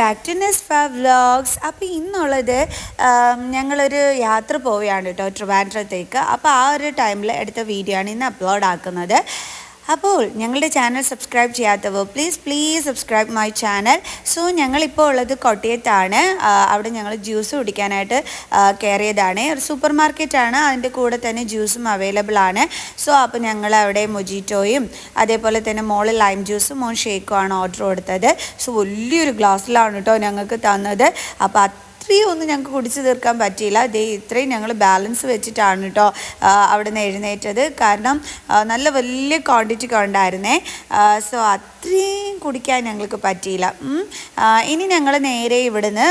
Back to Nesfa vlogs അപ്പോൾ ഇന്നുള്ളത് ഞങ്ങളൊരു യാത്ര പോവുകയാണ് കേട്ടോ ട്രിവാൻഡ്രത്തേക്ക്. അപ്പോൾ ആ ഒരു ടൈമിൽ എടുത്ത വീഡിയോ ആണ് ഇന്ന് അപ്ലോഡ് ആക്കുന്നത്. അപ്പോൾ ഞങ്ങളുടെ ചാനൽ സബ്സ്ക്രൈബ് ചെയ്യാത്തവർ please please subscribe my channel so ഞങ്ങളിപ്പോൾ ഉള്ളത് കൊട്ടിയത്താണ്. അവിടെ ഞങ്ങൾ ജ്യൂസ് കുടിക്കാനായിട്ട് കയറിയതാണ് ഒരു സൂപ്പർ മാർക്കറ്റാണ് അതിന്റെ കൂടെ തന്നെ ജ്യൂസും അവൈലബിൾ ആണ്. സോ അപ്പോൾ ഞങ്ങൾ അവിടെ മൊജിറ്റോയും അതേപോലെ തന്നെ മോൾ ലൈം ജ്യൂസും മോൻ ഷേക്കും ആണ് ഓർഡർ കൊടുത്തത്. സോ വലിയൊരു ഗ്ലാസ്സിലാണ് കേട്ടോ ഞങ്ങൾക്ക് തന്നത്. അപ്പോൾ അത്രയും ഒന്നും ഞങ്ങൾക്ക് കുടിച്ചു തീർക്കാൻ പറ്റിയില്ല. ദേ ഇത്രയും ഞങ്ങൾ ബാലൻസ് വെച്ചിട്ടാണ് കേട്ടോ അവിടെ നിന്ന് എഴുന്നേറ്റത്. കാരണം നല്ല വലിയ ക്വാണ്ടിറ്റി ഉണ്ടായിരുന്നേ. സോ അത്രയും കുടിക്കാൻ ഞങ്ങൾക്ക് പറ്റിയില്ല. ഇനി ഞങ്ങൾ നേരെ ഇവിടുന്ന്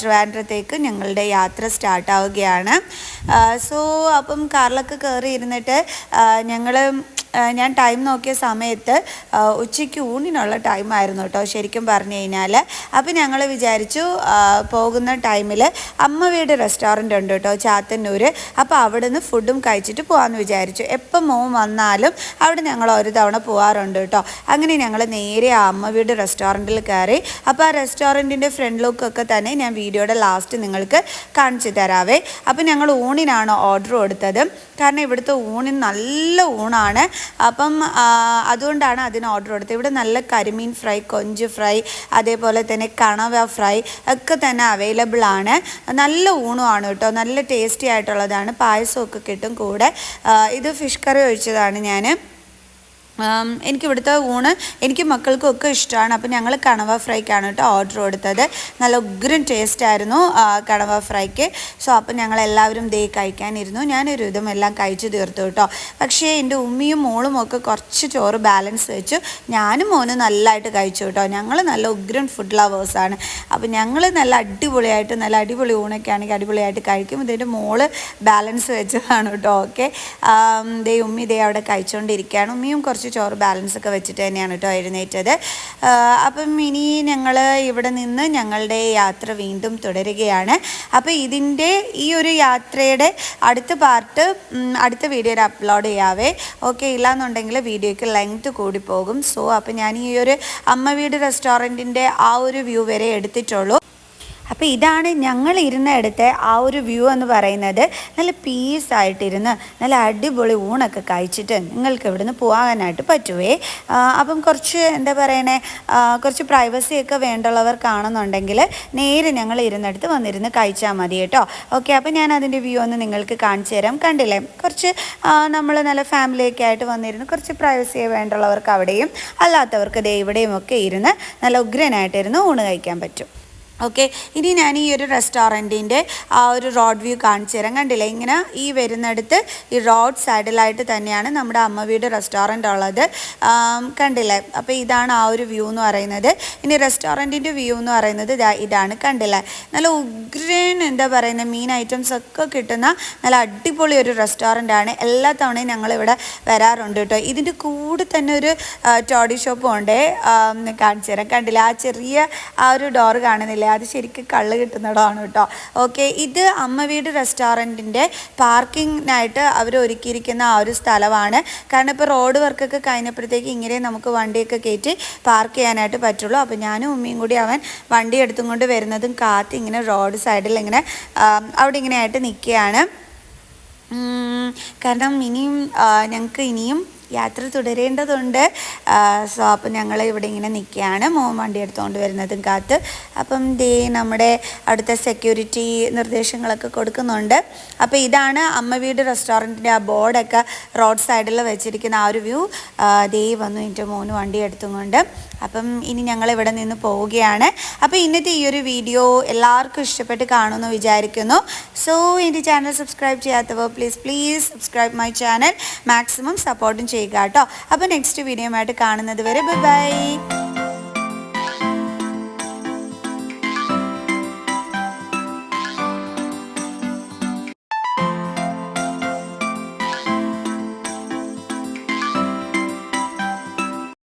ട്രിവാൻഡ്രത്തേക്ക് ഞങ്ങളുടെ യാത്ര സ്റ്റാർട്ടാവുകയാണ് സോ അപ്പം കാറിലൊക്കെ കയറി ഇരുന്നിട്ട് ഞങ്ങൾ ഞാൻ ടൈം നോക്കിയ സമയത്ത് ഉച്ചയ്ക്ക് ഊണിനുള്ള ടൈം ആയിരുന്നു കേട്ടോ ശരിക്കും പറഞ്ഞു കഴിഞ്ഞാൽ. അപ്പോൾ ഞങ്ങൾ വിചാരിച്ചു പോകുന്ന ടൈമിൽ അമ്മ വീട് റെസ്റ്റോറന്റ് ഉണ്ട് കേട്ടോ ചാത്തന്നൂർ അപ്പോൾ അവിടെ നിന്ന് ഫുഡും കഴിച്ചിട്ട് പോകാമെന്ന് വിചാരിച്ചു. എപ്പം മോൻ വന്നാലും അവിടെ ഞങ്ങൾ ഒരു തവണ പോകാറുണ്ട് കേട്ടോ. അങ്ങനെ ഞങ്ങൾ നേരെ അമ്മ വീട് റെസ്റ്റോറന്റിൽ കയറി. അപ്പോൾ ആ റെസ്റ്റോറന്റിന്റെ ഫ്രണ്ട് ലുക്കൊക്കെ തന്നെ ഞാൻ വീഡിയോയുടെ ലാസ്റ്റ് നിങ്ങൾക്ക് കാണിച്ചു തരാവേ. അപ്പോൾ ഞങ്ങൾ ഊണിനാണ് ഓർഡർ കൊടുത്തത്. കാരണം ഇവിടുത്തെ ഊണിന് നല്ല ഊണാണ്. അപ്പം അതുകൊണ്ടാണ് അതിന് ഓർഡർ കൊടുത്തത്. ഇവിടെ നല്ല കരിമീൻ ഫ്രൈ കൊഞ്ച് ഫ്രൈ അതേപോലെ തന്നെ കണവ ഫ്രൈ ഒക്കെ തന്നെ അവൈലബിൾ ആണ്. നല്ല ഊണുമാണ് കേട്ടോ. നല്ല ടേസ്റ്റി ആയിട്ടുള്ളതാണ്. പായസമൊക്കെ കിട്ടും കൂടെ. ഇത് ഫിഷ് കറി ഒഴിച്ചതാണ് ഞാൻ എനിക്ക് ഇവിടുത്തെ ഊണ് എനിക്ക് മക്കൾക്കും ഒക്കെ ഇഷ്ടമാണ്. അപ്പോൾ ഞങ്ങൾ കണവ ഫ്രൈക്കാണ് കേട്ടോ ഓർഡർ കൊടുത്തത്. നല്ല ഉഗ്രം ടേസ്റ്റ് ആയിരുന്നു കണവ ഫ്രൈക്ക്. സോ അപ്പോൾ ഞങ്ങൾ എല്ലാവരും ദേ കഴിക്കാനിരുന്നു. ഞാനൊരു വിധം എല്ലാം കഴിച്ചു തീർത്തു കേട്ടോ. പക്ഷേ എന്റെ ഉമ്മിയും മോളും ഒക്കെ കുറച്ച് ചോറ് ബാലൻസ് വെച്ചു. ഞാനും മോനും നല്ലതായിട്ട് കഴിച്ചു കേട്ടോ. ഞങ്ങൾ നല്ല ഉഗ്രൻ ഫുഡ് ലവേഴ്സാണ് അപ്പോൾ ഞങ്ങൾ നല്ല അടിപൊളിയായിട്ട് നല്ല അടിപൊളി ഊണൊക്കെ ആണെങ്കിൽ അടിപൊളിയായിട്ട് കഴിക്കും. ഇതിന്റെ മോൾ ബാലൻസ് വെച്ചതാണ് കേട്ടോ. ഓക്കെ ദേ ഉമ്മി ദേ അവിടെ കഴിച്ചുകൊണ്ടിരിക്കുകയാണ് ഉമ്മിയും കുറച്ച് ചോറ് ബാലൻസ് ഒക്കെ വെച്ചിട്ട് തന്നെയാണ് കേട്ടോ എഴുന്നേറ്റത്. അപ്പം ഇനി ഞങ്ങൾ ഇവിടെ നിന്ന് ഞങ്ങളുടെ യാത്ര വീണ്ടും തുടരുകയാണ്. അപ്പോൾ ഇതിന്റെ ഈ ഒരു യാത്രയുടെ അടുത്ത പാർട്ട് അടുത്ത വീഡിയോയിൽ അപ്ലോഡ് ചെയ്യാവേ. ഓക്കെ ഇല്ലാന്നുണ്ടെങ്കിൽ വീഡിയോയ്ക്ക് ലെങ്ത് കൂടി പോകും. സോ അപ്പോൾ ഞാൻ ഈ ഒരു അമ്മ വീട് റെസ്റ്റോറന്റിന്റെ ആ ഒരു വ്യൂ വരെ എടുത്തിട്ടുള്ളൂ. അപ്പോൾ ഇതാണ് ഞങ്ങൾ ഇരുന്നിടത്തെ ആ ഒരു വ്യൂ എന്ന് പറയുന്നത്. നല്ല പീസ് ആയിട്ടിരുന്ന് നല്ല അടിപൊളി ഊണൊക്കെ കഴിച്ചിട്ട് നിങ്ങൾക്ക് ഇവിടുന്ന് പോകാനായിട്ട് പറ്റുവേ. അപ്പം കുറച്ച് എന്താ പറയണേ കുറച്ച് പ്രൈവസി ഒക്കെ വേണ്ടുള്ളവർക്കാണെന്നുണ്ടെങ്കിൽ നേരെ ഞങ്ങൾ ഇരുന്നിടത്ത് വന്നിരുന്ന് കഴിച്ചാൽ മതി കേട്ടോ. ഓക്കെ അപ്പോൾ ഞാൻ അതിന്റെ വ്യൂ ഒന്ന് നിങ്ങൾക്ക് കാണിച്ചു തരാം. കണ്ടില്ലേ? കുറച്ച് നമ്മൾ നല്ല ഫാമിലിയൊക്കെ ആയിട്ട് വന്നിരുന്ന് കുറച്ച് പ്രൈവസി വേണ്ടുള്ളവർക്ക് അവിടെയും അല്ലാത്തവർക്ക് ദേ ഇവിടെയും ഒക്കെ ഇരുന്ന് നല്ല ഉഗ്രനായിട്ടിരുന്ന് ഊണ് കഴിക്കാൻ പറ്റും. ഓക്കെ ഇനി ഞാൻ ഈ ഒരു റെസ്റ്റോറന്റിന്റെ ആ ഒരു റോഡ് വ്യൂ കാണിച്ചു തരാം. കണ്ടില്ലേ? ഇങ്ങനെ ഈ വരുന്നിടത്ത് ഈ റോഡ് സൈഡിലായിട്ട് തന്നെയാണ് നമ്മുടെ അമ്മ വീട് റെസ്റ്റോറന്റ് ഉള്ളത്. കണ്ടില്ലേ? അപ്പോൾ ഇതാണ് ആ ഒരു വ്യൂ എന്ന് പറയുന്നത്. ഇനി റെസ്റ്റോറന്റിന്റെ വ്യൂ എന്ന് പറയുന്നത് ഇതാ ഇതാണ്. കണ്ടില്ലേ? നല്ല ഉഗ്രൻ എന്താ പറയുന്നത് മീൻ ഐറ്റംസ് ഒക്കെ കിട്ടുന്ന നല്ല അടിപൊളി ഒരു റെസ്റ്റോറന്റ് ആണ്. എല്ലാ തവണയും ഞങ്ങളിവിടെ വരാറുണ്ട് കേട്ടോ. ഇതിന്റെ കൂടെ തന്നെ ഒരു ടോഡി ഷോപ്പും ഉണ്ട്. കാണിച്ചു തരാം. കണ്ടില്ല? ആ ചെറിയ ആ ഒരു ഡോർ കാണുന്നില്ലേ? അത് ശരിക്കും കള്ള് കിട്ടുന്നിടമാണ് കേട്ടോ. ഓക്കെ ഇത് അമ്മ വീട് റെസ്റ്റോറന്റിന്റെ പാർക്കിങ്ങിനായിട്ട് അവർ ഒരുക്കിയിരിക്കുന്ന ആ ഒരു സ്ഥലമാണ്. കാരണം ഇപ്പോൾ റോഡ് വർക്കൊക്കെ കഴിഞ്ഞപ്പോഴത്തേക്ക് ഇങ്ങനെ നമുക്ക് വണ്ടിയൊക്കെ കയറ്റി പാർക്ക് ചെയ്യാനായിട്ട് പറ്റുള്ളൂ. അപ്പോൾ ഞാനും ഉമ്മയും കൂടി അവൻ വണ്ടി എടുത്തും കൊണ്ട് വരുന്നതും കാത്ത് ഇങ്ങനെ റോഡ് സൈഡിൽ ഇങ്ങനെ അവിടെ ഇങ്ങനെയായിട്ട് നിൽക്കുകയാണ്. കാരണം ഇനിയും ഞങ്ങൾക്ക് ഇനിയും യാത്ര തുടരേണ്ടതുണ്ട്. സോ അപ്പം ഞങ്ങൾ ഇവിടെ ഇങ്ങനെ നിൽക്കുകയാണ് മോൻ വണ്ടി എടുത്തുകൊണ്ട് വരുന്നതും കാത്ത്. അപ്പം ദേ നമ്മുടെ അടുത്ത സെക്യൂരിറ്റി നിർദ്ദേശങ്ങളൊക്കെ കൊടുക്കുന്നുണ്ട്. അപ്പോൾ ഇതാണ് അമ്മ വീട് റെസ്റ്റോറന്റിന്റെ ആ ബോർഡൊക്കെ റോഡ് സൈഡിൽ വെച്ചിരിക്കുന്ന ആ ഒരു വ്യൂ ദേ വന്നു എന്റെ മോന് വണ്ടി എടുത്തും കൊണ്ട്. അപ്പം ഇനി ഞങ്ങൾ ഇവിടെ നിന്ന് പോവുകയാണ്. അപ്പോൾ ഇന്നത്തെ ഈ ഒരു വീഡിയോ എല്ലാവർക്കും ഇഷ്ടപ്പെട്ട് കാണുമെന്ന് വിചാരിക്കുന്നു. സോ എന്റെ ചാനൽ സബ്സ്ക്രൈബ് ചെയ്യാത്തവർ please please subscribe my channel maximum സപ്പോർട്ടും ചെയ്യുക കേട്ടോ. അപ്പോൾ നെക്സ്റ്റ് വീഡിയോ ആയിട്ട് കാണുന്നത് വരെ ബൈ ബൈ